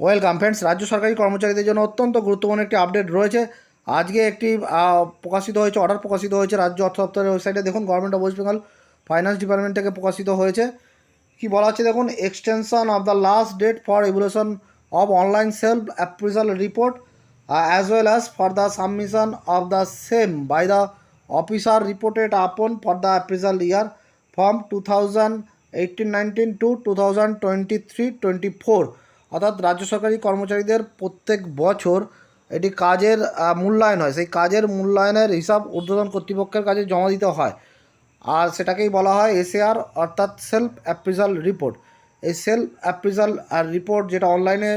Welcome friends, রাজ্য সরকারি কর্মচারীদের জন্য অত্যন্ত গুরুত্বপূর্ণ একটি আপডেট রয়েছে। আজকে একটি প্রকাশিত হয়েছে, অর্ডার প্রকাশিত হয়েছে রাজ্য অর্থ দপ্তরের ওয়েবসাইটে। দেখুন government of West Bengal finance department থেকে প্রকাশিত হয়েছে। কি বলা হচ্ছে দেখুন extension of the last date for evaluation of online self appraisal report as well as for the submission of the same by the officer reported upon for the appraisal year from two thousand eighteen nineteen to two thousand twenty three twenty four অর্থাৎ রাজ্য সরকারি কর্মচারীদের প্রত্যেক বছর এটি কাজের মূল্যায়ন হয়। সেই কাজের মূল্যায়নের হিসাব ঊর্ধ্বতন কর্তৃপক্ষের কাছে জমা দিতে হয়। আর সেটাকেই বলা হয় এসএআর, অর্থাৎ সেলফ অ্যাপ্রিজাল রিপোর্ট। এই সেলফ অ্যাপ্রিজাল রিপোর্ট যেটা অনলাইনে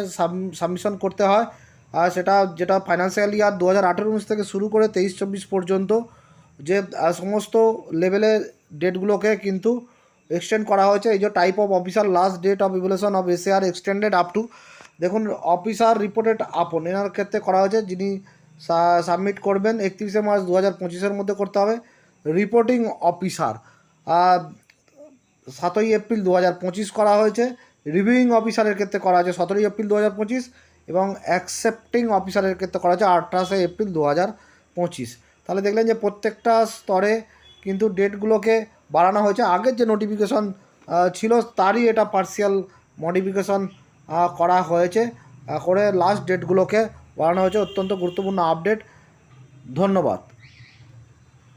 সাবমিশন করতে হয় আর সেটা, যেটা ফাইন্যান্সিয়াল ইয়ার দু হাজার আঠেরো উনিশ থেকে শুরু করে তেইশ চব্বিশ পর্যন্ত যে সমস্ত লেভেলের ডেটগুলোকে কিন্তু এক্সটেন্ড করা হয়েছে। এই যে type of officer last date of evaluation of SAR extended up to দেখুন অফিসার রিপোর্টেড আপন এনার ক্ষেত্রে করা হয়েছে, যিনি সাবমিট করবেন, একত্রিশে মার্চ দু হাজার পঁচিশের মধ্যে করতে হবে। রিপোর্টিং অফিসার সাতই এপ্রিল দু হাজার পঁচিশ করা হয়েছে। রিভিউইং অফিসারের ক্ষেত্রে করা হয়েছে সতেরোই এপ্রিল দু হাজার পঁচিশ এবং অ্যাকসেপ্টিং অফিসারের ক্ষেত্রে করা হয়েছে আঠাশে এপ্রিল দু হাজার পঁচিশ। তাহলে দেখলেন যে প্রত্যেকটা স্তরে কিন্তু ডেটগুলোকে বাড়ানো হয়েছে। আগের যে নোটিফিকেশন ছিল তারই এটা পার্সিয়াল মডিফিকেশন করা হয়েছে। করে লাস্ট ডেটগুলোকে বাড়ানো হয়েছে। অত্যন্ত গুরুত্বপূর্ণ আপডেট ধন্যবাদ।